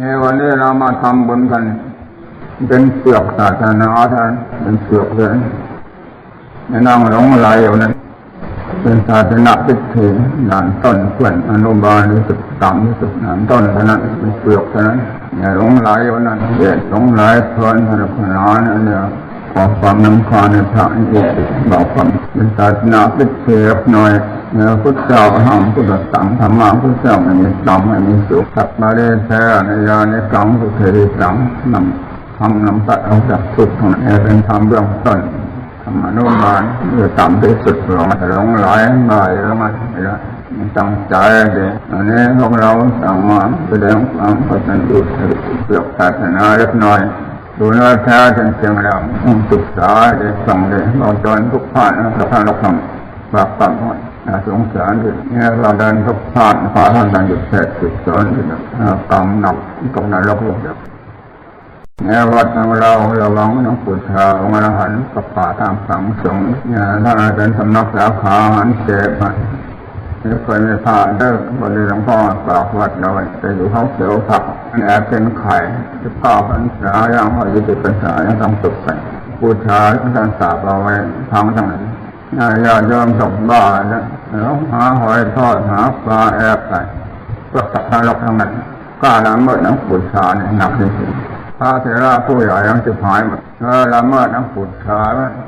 เอวันนี้เรามาทำบุญกัน เป็นเสือกศาสนาท่านเป็นเสือกเลยในนั่งหลงไหลอยู่นั้นเป็นศาสนาพิธีด่านต้นเพื่อนอนุบาลที่สุดต่ำที่สุดด่านต้นเท่านั้นเป็นเปลือกเท่านั้นอย่าหลงไหลอยู่นั้นเด็ดหลงไหลเพลินพลักษณะนั่นเนี่ย ขอความน้ำคาในพระอิทธิบอกความเป็นศาสนาพิธีหน่อยเนื้อพุทธเจ้าห้ามพุทธสังธรรมะพุทธเจ้าไม่มีต่ำไม่มีสุขสัตมาเรแท้ในยาในกังสุเทริสังนำทำนำตัดเอาจากทุกข์ของนี้เป็นธรรมเบื้องต้นธรรมนุบาลเมื่อต่ำที่สุดหลงหลงไหลมาแล้วมันไม่ได้ตั้งใจเดีอันนี้พวกเราสั่งมาแสดงความพัฒนาดูเปลือกศาสนาเล็กน้อย ดูเนื้อแท้จริงๆแล้วต้องศึกษาได้ส่งได้เราจอนทุกผ่านนะครับท่านเราทำบากปต่ำหมดสงสารดิเนี่ยเราเดินทุกผ่านผ่านท่านหยุดแสดจุดสอนะกรรมหนักกรรมนรกโลกเดียวในวัดของเราระวังน้องปุถาองค์อรหันต์กับป่าตามฝังสงฆ์เนี่ยถ้าเป็นสำนักสาขาหันเจ็บ ไม่เคยไม่ผ่าเด้อบริหลวงพ่อกราบวัดเราจะอยู่ห้องเขียวผักแอบเป็นไข่ที่ป้าพรรษาย่างพอยี่สิบพรรษายังต้องตกแต่งบูชาท่านสาบเอาไว้ทั้งทั้งนั้นญาติโยมตกบ้าแล้วหาหอยทอดหาปลาแอบใส่ก็สักทารกทั้งนั้นกล้าละเมิดน้ำบูชาเนี่ยหนักที่สุด พระเถระผู้ใหญ่ยังจะหายหมดเออละเมิดน้ำปุถา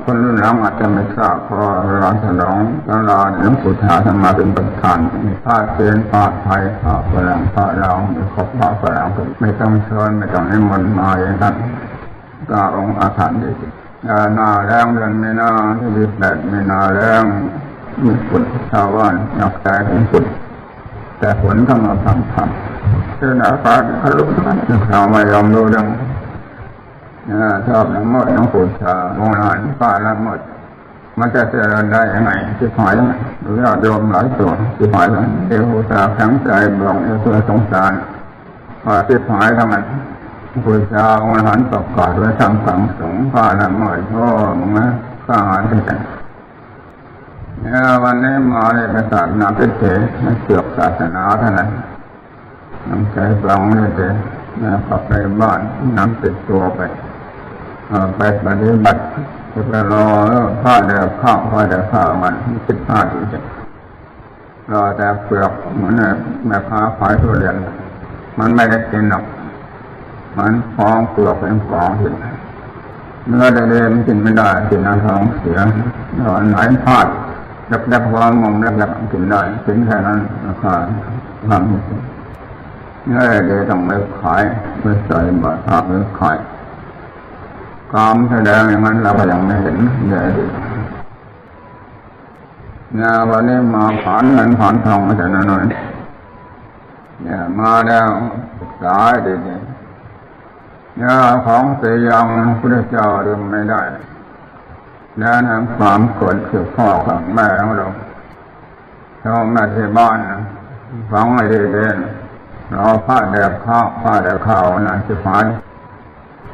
คนรุ่นหลังอาจจะไม่ทราบเพราะเราฉลองตลอดน้ำปุถาทำมาเป็นประธานมีพระเสียนพระไทยพระฝรั่งพระลาวมีครบพระฝรั่งไม่ต้องเชิญไม่ต้องให้มนต์มาอย่างนั้นก็องค์อาถรรพ์ดีหน้าแรงเดือนไม่นาที่ดีแปดไม่นาแรงมีฝนชาวบ้านอยากใจของฝนแต่ฝนก็มาทำทำ คือหน้าฟ้าอารมณ์นั้นเราไม่ยอมรู้เรื่องชอบละเมิดน้องปูชาโมนานฟ้าละเมิดมันจะเจริญได้ยังไงที่หายหรือเราโยมหลายตัวนที่หายแล้วเอวตาแข็งใจบอกเอวตัวสงสารว่าที่หายทั้งนั้นปูชาองค์หันประกาศไว้ทางสังสงฆ์ฟ้าละเมิดพ่อมึงนะข้าหายไปกันวันนี้มาในภาษาทนาพิเศษมันเสือกศาสนาเท่านั้น น้ำใจฟังนี่เองนะกลับไปบ้านน้ำติดตัวไปไปปฏิบัติไปรอผ้าเดือข้าวผ้าเดือข้าวมันคิดผ้าดีจังรอแต่เปลือกเหมือนแม่ค้าขายทุเรียน มันไม่ได้กินหรอกมันฟองเปลือกเป็นฟองเห็นเนื้อได้เลยมันกินไม่ได้กินน้ำท้องเสียนอนไหนพลาดแรกๆวามงมองแรกๆกินได้กินแค่นั้นราคาความ นี่เดี๋ยวต้องไปขายไปใส่บาตรไปขายกามแสดงอย่างนั้นเราก็ยังไม่เห็นเดี๋ยวงานวันนี้มาผ่านเงินผ่านทองมาจากนั้นเลยเนี่ยมาแล้วศึกษาดีๆเนี่ยของเสียยังพระเจ้าเรื่องไม่ได้แล้วนะความกดคือพ่อของแม่ของเราเราแม่ที่บ้านฟังไม่ได้เด่น เราผ้าแดดข้าวผ้าแดดข้าวนะสิฟ้า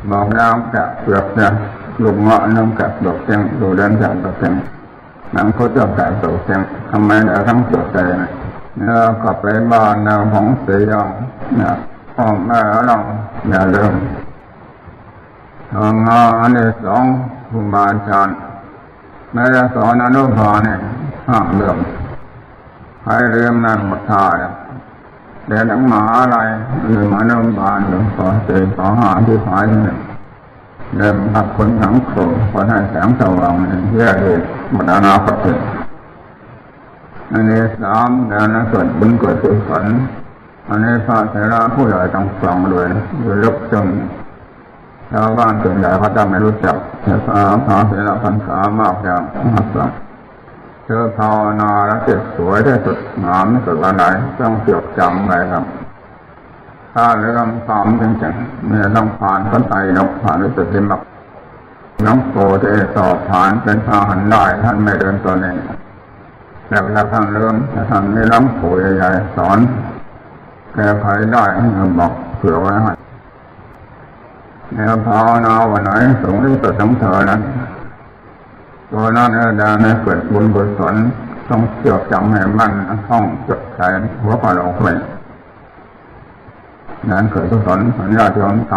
บอกน้ำแกะเปลือกเนี่ยลูกเงาะน้ำแกะดอกเสียงดูดินจากดอกเสียงนังพุทธแกะดอกเสียงทำไมเราทั้งสดใจนะเนี่ยกลับไปบ้านแนวของเสียงนี่ยพ่อแม่เราอย่าลืมทางงานในสองครูบาอาจารย์แม้จะสอนอนุบาเนี่ยห้ามเรื่องใครเรื่องนั้นหมดท่าเนี่ย เดินหนังหมาอะไรหรือหมาโรงพยาบาลหรือขอเจอขอหาที่ผายเนี่ยเริ่มหักคนทั้งโขขอให้แสงสว่างเนี่ยเพื่อเหตุหมดอนาคตเลยอันนี้สามเดินนะส่วนบุญเกิดสุขสันอันนี้พระเถระผู้ใหญ่ต้องฟังด้วยด้วยลบจนชาวบ้านส่วนใหญ่เขาจะไม่รู้จักแต่พระพระเถระพรรษามากอย่างมากสัก เธอภาวนาแล้วเจ็บสวยได้สุดงามสุดอะไรต้องเสียบจำอะไรครับ ถ้าเรื่องความจริงๆเนี่ยต้องผ่านขั้นไตนกผ่านวิสุทธิมรรคน้องโตจะสอบผ่านเป็นพาหันได้ท่านไม่เดินตัวเองแล้วถ้าท่านเริ่มท่านไม่ล้ำผูใหญ่สอนแก้ไขได้บอกเผื่อไว้ให้แนวภาวนาวันไหนสูงที่สุดของเธอนั้น ตัวนั้นเออดาในเกิดบุญกุศลต้องเชื่อจำให้มันห้องจดใจหัวปลาลงไปนั้นเกิดกุศลสัญญาที่เราท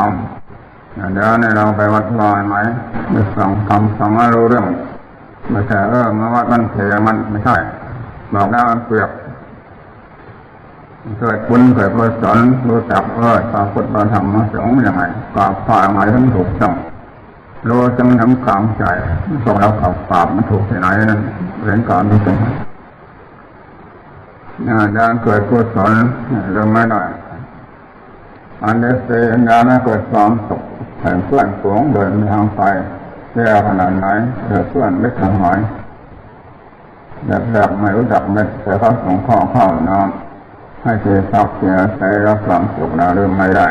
ำเดี๋ยวนี้เราไปวัดลอยไหมไปฟังทำฟังรู้เรื่องไม่ใช่เออมาวัดมันเทมันไม่ใช่บอกแล้วมันเปรียบเกิดบุญเกิดกุศลรู้จักเออพระพุทธพระธรรมพระสงฆ์ยังไงกราบฝ่าไงทั้งถูกต้อง รู้จังทั้งกลางใจพวกเรากราบฝ่ามันถูกที่ไหนนั่นเรื่องการที่เป็นด้านเกิดกุศลเรื่องไม่ได้อยอันนี้เสียงานเกิดความสุขแห่งเพื่อนฝูงเดินทางไปแย่ขนาดไหนเกิดเพื่อนไม่ทางหายแบบแบบไม่รู้จักเม็ดแต่เขาส่งข้อเข้าน้ำให้เสียทรัพย์เสียใช้รับความสุขนะเรื่องไม่ได้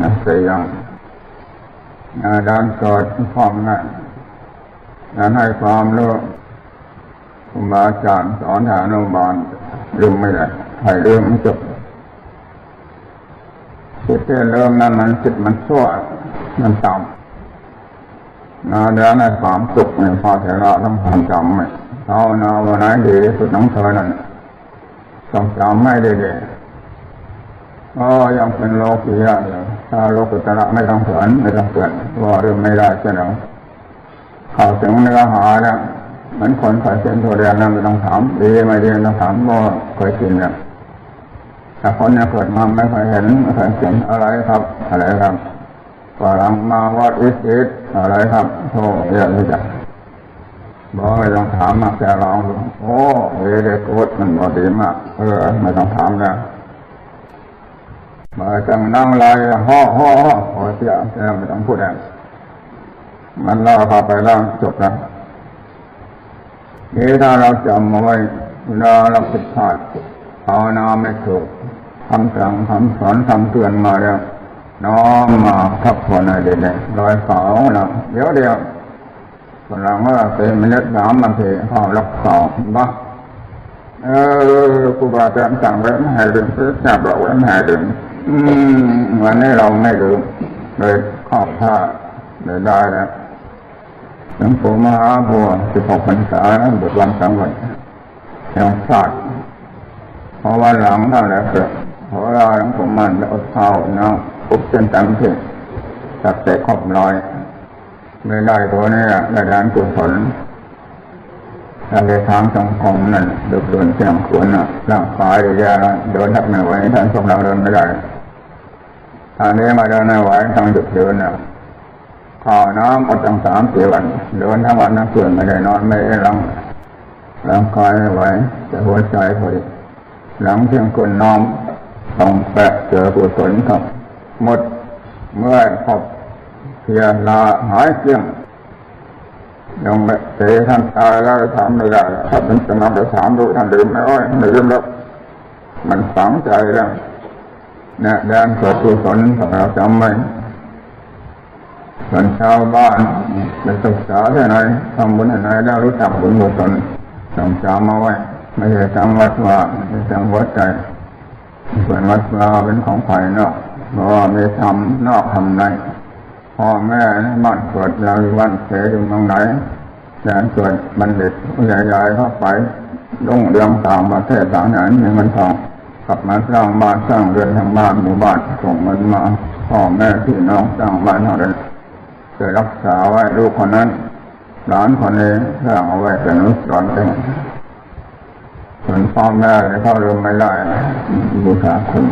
นะเสียยัง ด้านเกิดความนั่นด้านให้ความรู้ครูบาอาจารย์สอนฐานุบาลลืมไม่ได้ใครลืมไม่จบจิตที่เริ่มนั้นมันจิตมันชั่วมันต่ำนาเดี๋ยวในความสุขในพอเถระต้องความจำไหมเอานาวันไหนดีสุดน้องเธอนั่นต้องจำไม่ได้เลยก็ยังเป็นโลกียะอยู่าโลกุตระไม่ต้องเผือนไม่ต้องเผือนว่าเรื่องไม่ได้ใช่ไหมเข้าถึงเนื้อหาแล้วเหมือนคนขายเส้นตัวเรียนนั่นไม่ต้องถามดีไม่ดีต้องถามว่าเคยกินเนี่ยแต่คนเนี่ยเกิดมาไม่เคยเห็นไม่เคยเห็นอะไรครับ อะไรครับฝรั่งมาวัดอิสอิสอะไรครับโธ่เยอะเลยจ้ะบอกไม่ต้องถามมากแต่ลองโอ้เอเดกูดมันบอดีมาก เออไม่ต้องถามแล้ว มาจังนั่งไล่ห่อห่อห่อโอ้เสียเสียไม่ต้องพูดแล้วมันเล่าพาไปแล้วจบแล้วนี่ถ้าเราจำเอาไว้เวลาเราผิดพลาดภาวนาไม่ถูกคำสั่งคำสอนคำเตือนมาแล้วน้อมมาทับทวนอะไรเด็กๆรอยสองเราเดี๋ยวเดียวฝรั่งว่าเป็นมนุษย์น้ำมันเทข้าวรักสองบ้าเออครูบาอาจารย์สั่งไว้ไม่ให้ดื่มแซ่บบอกไว้ไม่ให้ดื่มอืม วันนี้เราไม่ดื่มเลยขอบท่าเลยได้แล้วหลวงปู่มหาบัวสิบหกพรรษาบทวันสังวันแห่งศาสตร์พอวันหลังเท่าแล้เกิดพอเราหลวงปู่มันแล้วเท้าเนาะปุ๊บเส้นตังที่จับแต่ขอบลอยไม่ได้ตัวนี้ได้ด้านกุศลถ้าในทางสังคมนั่นเดือดร้อนเสียงขวนร่างกายแย่เดินทักไม่ไหวท่านพวกเราเดินไม่ได้ ทางนี้มาเดินไม่ไหวทางหยุดเดินน่ะข้าวน้ำอดตั้งสามสี่วันเดินทั้งวันทั้งคืนไม่ได้นอนไม่ได้รังร่างกายไม่ไหวแต่หัวใจพอดีหลังเที่ยงคืนน้อมต้องแปะเจอกุศลครับ หมดเมื่อพบเพียลาหายเกลี้ยงยังไม่เตะท่านตายแล้วถามไม่ได้ถ้าเป็นจะนำไปถามดูท่านลืมไม่อ้อยไม่ลืมแล้วมันฝังใจแล้ว นี่ยแดนเกิดกุศลของเราจำไว้ส่วนชาวบ้านไปศึกษาที่ไหนทำบุญที่ไหนแล้วรู้จักบุญกุศลต้องจำมาไว้ ไม่ใช่จำวัดว่าไม่จำวัดใจส่วนวัดว่าเป็นของภายนอกเพราะว่าไม่ทำนอกทำในพ่อแม่บ้านเกิดเราวันเสยอยู่ตรงไหนแสนเกิดบัณฑิตใหญ่ๆเข้าไปลงเรื่องต่างประเทศต่างนั้นมีเงินทอง กลับมาสร้างบ้านสร้างเรือนทางบ้านหมู่บ้านส่งเงินมาพ่อแม่พี่น้องสร้างบ้านเท่านั้นเคยรักษาไว้ลูกคนนั้นหลานคนนี้สร้างเอาไว้เป็นนุสรณ์เป็นส่วนพ่อแม่เขาเริ่มไม่ได้บูชาคุณ